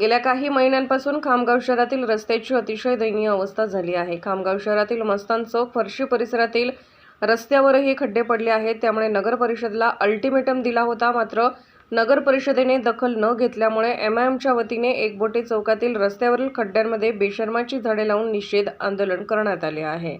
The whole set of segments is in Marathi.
गेल्या काही महिन्यांपासून खामगाव शहरातील रस्त्याची अतिशय दयनीय अवस्था झाली आहे. खामगाव शहरातील मस्तान चौक फरशी परिसरातील रस्त्यावरही खड्डे पडले आहेत. त्यामुळे नगर परिषदेला अल्टिमेटम दिला होता. मात्र नगर परिषदेने दखल न घेतल्यामुळे एम आय एमच्या वतीने एकबोटे चौकातील रस्त्यावरील खड्ड्यांमध्ये बेशर्माची झाडे लावून निषेध आंदोलन करण्यात आले आहे.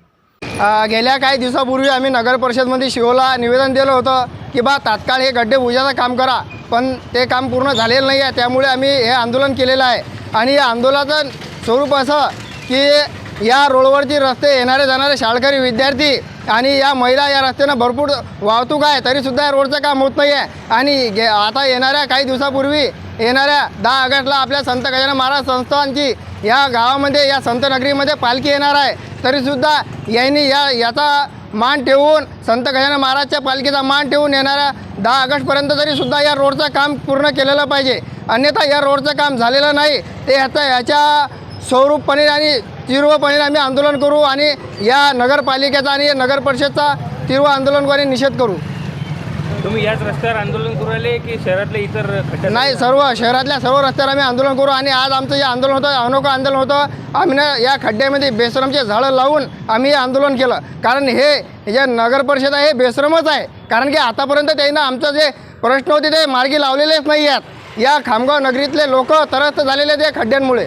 गेल्या काही दिवसापूर्वी आम्ही नगर परिषदमध्ये शिवला निवेदन दिलं होतं. की बा तात्काळ हे गड्डे बुजाचं काम करा पण ते काम पूर्ण झालेलं नाही आहे त्यामुळे आम्ही हे आंदोलन केलेलं आहे. आणि या आंदोलनाचं स्वरूप असं की या रोडवरती रस्ते येणारे जाणारे शाळकरी विद्यार्थी आणि या महिला या रस्त्यानं भरपूर वाहतूक आहे तरीसुद्धा या रोडचं काम होत नाही आहे. आणि गे आता येणाऱ्या काही दिवसापूर्वी येणाऱ्या दहा ऑगस्टला आपल्या संत गजानन महाराज संस्थांची या गावामध्ये या संत नगरीमध्ये पालखी येणार आहे. तरीसुद्धा यांनी या याचा मान ठेवून संत गजानन महाराजच्या पालखीचा मान ठेवून येणाऱ्या दहा ऑगस्टपर्यंत तरीसुद्धा या रोडचं काम पूर्ण केलेलं पाहिजे. अन्यथा या रोडचं काम झालेलं नाही. ते ह्याचा ह्याच्या स्वरूपपणे आणि तीव्रपणे आम्ही आंदोलन करू आणि या नगरपालिकेचा आणि नगर परिषदचा तीव्र आंदोलन करून निषेध करू. तुम्ही याच रस्त्यावर आंदोलन करू राहिले की शहरातले इतर नाही सर्व शहरातल्या सर्व रस्त्यावर आम्ही आंदोलन करू आणि आज आमचं जे आंदोलन होतं अनोखं आंदोलन होतं आम्ही ना या खड्ड्यामध्ये बेश्रमचे झाडं लावून आम्ही हे आंदोलन केलं. कारण हे जे नगर परिषद आहे हे बेश्रमच आहे. कारण की आतापर्यंत त्यांना आमचं जे प्रश्न होते ते मार्गी लावलेलेच नाही आहेत. या खामगाव नगरीतले लोक त्रस्त झालेले आहेत या खड्ड्यांमुळे.